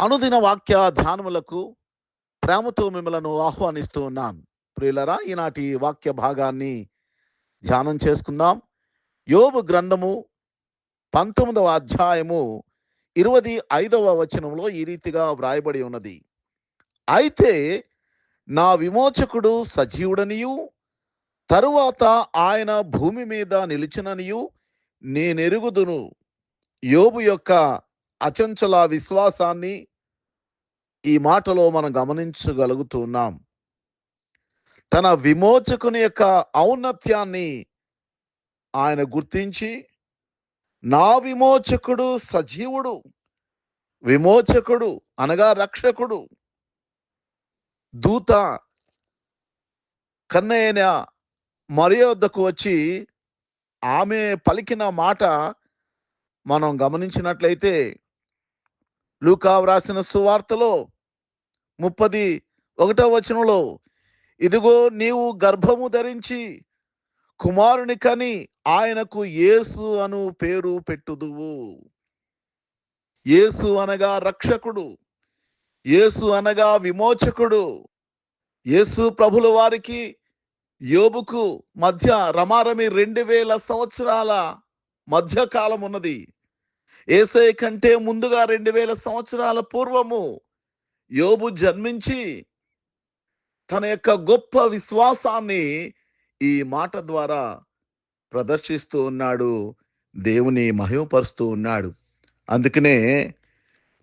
అనుదిన వాక్య ధ్యానములకు ప్రేమతో మిమ్మలను ఆహ్వానిస్తూ ఉన్నాను. ప్రియులరా ఈనాటి వాక్య భాగాన్ని ధ్యానం చేసుకుందాం. యోబు గ్రంథము పంతొమ్మిదవ అధ్యాయము ఇరవది ఐదవ వచనంలో ఈ రీతిగా వ్రాయబడి ఉన్నది. అయితే నా విమోచకుడు సజీవుడనియు తరువాత ఆయన భూమి మీద నిలిచిననియు నేనెరుగుదును. యోబు యొక్క అచంచల విశ్వాసాన్ని ఈ మాటలో మనం గమనించగలుగుతున్నాం. తన విమోచకుని యొక్క ఔన్నత్యాన్ని ఆయన గుర్తించి నా విమోచకుడు సజీవుడు విమోచకుడు అనగా రక్షకుడు దూత కన్నయ్యన మరి వద్దకు వచ్చి ఆమె పలికిన మాట మనం గమనించినట్లయితే లూకా వ్రాసిన సువార్తలో ముప్పది ఒకటో వచనంలో ఇదిగో నీవు గర్భము ధరించి కుమారుని కని ఆయనకు యేసు అను పేరు పెట్టుదువు. యేసు అనగా రక్షకుడు యేసు అనగా విమోచకుడు. యేసు ప్రభుల వారికి యోబుకు మధ్య రమారమి రెండు వేల సంవత్సరాల మధ్యకాలం ఉన్నది ఏసై కంటే ముందుగా రెండు వేల సంవత్సరాల పూర్వము యోబు జన్మించి తన యొక్క గొప్ప విశ్వాసాన్ని ఈ మాట ద్వారా ప్రదర్శిస్తూ ఉన్నాడు దేవుని మహిమపరుస్తూ ఉన్నాడు. అందుకనే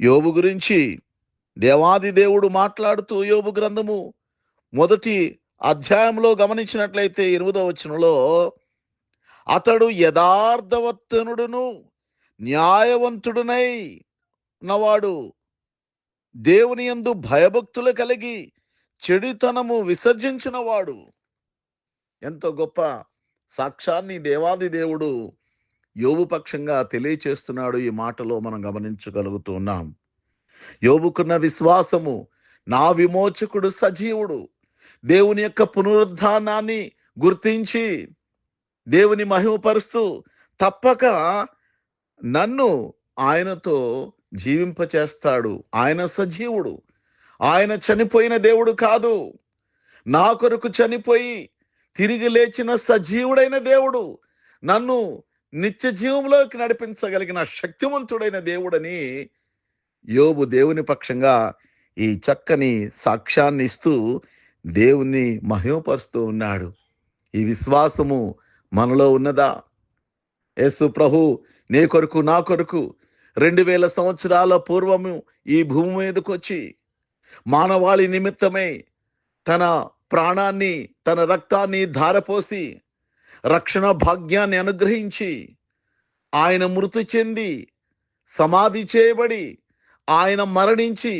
యోబు గురించి దేవాది దేవుడు మాట్లాడుతూ యోబు గ్రంథము మొదటి అధ్యాయంలో గమనించినట్లయితే ఎనిమిదో వచనంలో అతడు యథార్థవర్తనుడును న్యాయవంతుడునై ఉన్నవాడు దేవుని యందు భయభక్తులు కలిగి చెడుతనము విసర్జించినవాడు. ఎంతో గొప్ప సాక్షాన్ని దేవాది దేవుడు యోబు పక్షంగా తెలియచేస్తున్నాడు ఈ మాటలో మనం గమనించగలుగుతూ ఉన్నాం. యోబుకున్న విశ్వాసము నా విమోచకుడు సజీవుడు. దేవుని యొక్క పునరుద్ధానాన్ని గుర్తించి దేవుని మహిమపరుస్తూ తప్పక నన్ను ఆయనతో జీవింపచేస్తాడు. ఆయన సజీవుడు. ఆయన చనిపోయిన దేవుడు కాదు. నా కొరకు చనిపోయి తిరిగి లేచిన సజీవుడైన దేవుడు నన్ను నిత్య జీవంలోకి నడిపించగలిగిన శక్తివంతుడైన దేవుడని యోబు దేవుని పక్షంగా ఈ చక్కని సాక్ష్యాన్ని ఇస్తూ దేవుణ్ణి మహిమపరుస్తూ ఉన్నాడు. ఈ విశ్వాసము మనలో ఉన్నదా? యేసు ప్రభు నీ కొరకు నా కొరకు రెండు వేల సంవత్సరాల పూర్వము ఈ భూమి మీదకు వచ్చి మానవాళి నిమిత్తమై తన ప్రాణాన్ని తన రక్తాన్ని ధారపోసి రక్షణ భాగ్యాన్ని అనుగ్రహించి ఆయన మృతి చెంది సమాధి చేయబడి ఆయన మరణించి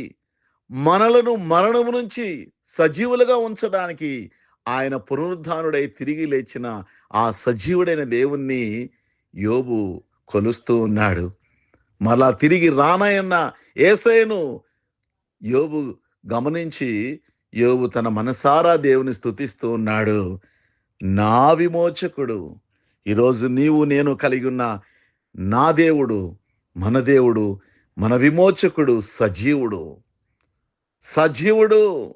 మనలను మరణము నుంచి సజీవులుగా ఉంచడానికి ఆయన పునరుద్ధానుడై తిరిగి లేచిన ఆ సజీవుడైన దేవుణ్ణి యోబు కొలుస్తూ ఉన్నాడు. మరలా తిరిగి రానయన్న ఏసైను యోబు గమనించి యోబు తన మనసారా దేవుని స్తుతిస్తూ ఉన్నాడు. నా విమోచకుడు ఈరోజు నీవు నేను కలిగి ఉన్న నా దేవుడు మన దేవుడు మన విమోచకుడు సజీవుడు. సజీవుడు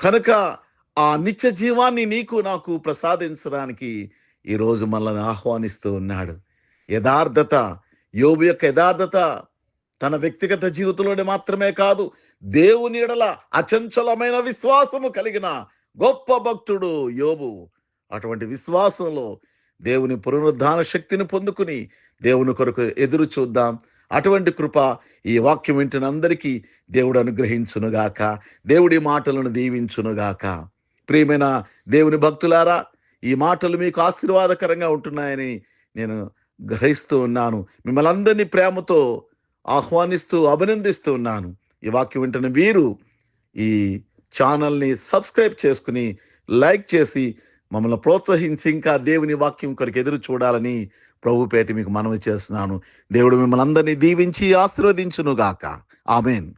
కనుక ఆ నిత్య జీవాన్ని నీకు నాకు ప్రసాదించడానికి ఈరోజు మనల్ని ఆహ్వానిస్తూ ఉన్నాడు. యథార్థత యోబు యొక్క యథార్థత తన వ్యక్తిగత జీవితంలోనే మాత్రమే కాదు దేవుని ఎడల అచంచలమైన విశ్వాసము కలిగిన గొప్ప భక్తుడు యోబు. అటువంటి విశ్వాసంలో దేవుని పునరుద్ధాన శక్తిని పొందుకుని దేవుని కొరకు ఎదురు చూద్దాం. అటువంటి కృప ఈ వాక్యం వింటున్న అందరికీ దేవుడు అనుగ్రహించునుగాక. దేవుడి మాటలను దీవించునుగాక. ప్రియమైన దేవుని భక్తులారా ఈ మాటలు మీకు ఆశీర్వాదకరంగా ఉంటున్నాయని నేను గ్రహిస్తూ ఉన్నాను. మిమ్మల్ని అందరినీ ప్రేమతో ఆహ్వానిస్తూ అభినందిస్తూ ఉన్నాను. ఈ వాక్యం వింటున్న వీరు ఈ ఛానల్ని సబ్స్క్రైబ్ చేసుకుని లైక్ చేసి మమ్మల్ని ప్రోత్సహించి ఇంకా దేవుని వాక్యం కొరకు ఎదురు చూడాలని ప్రభుపేట మీకు మనవి చేస్తున్నాను. దేవుడు మిమ్మల్ని అందరినీ దీవించి ఆశీర్వదించును గాక ఆమెన్.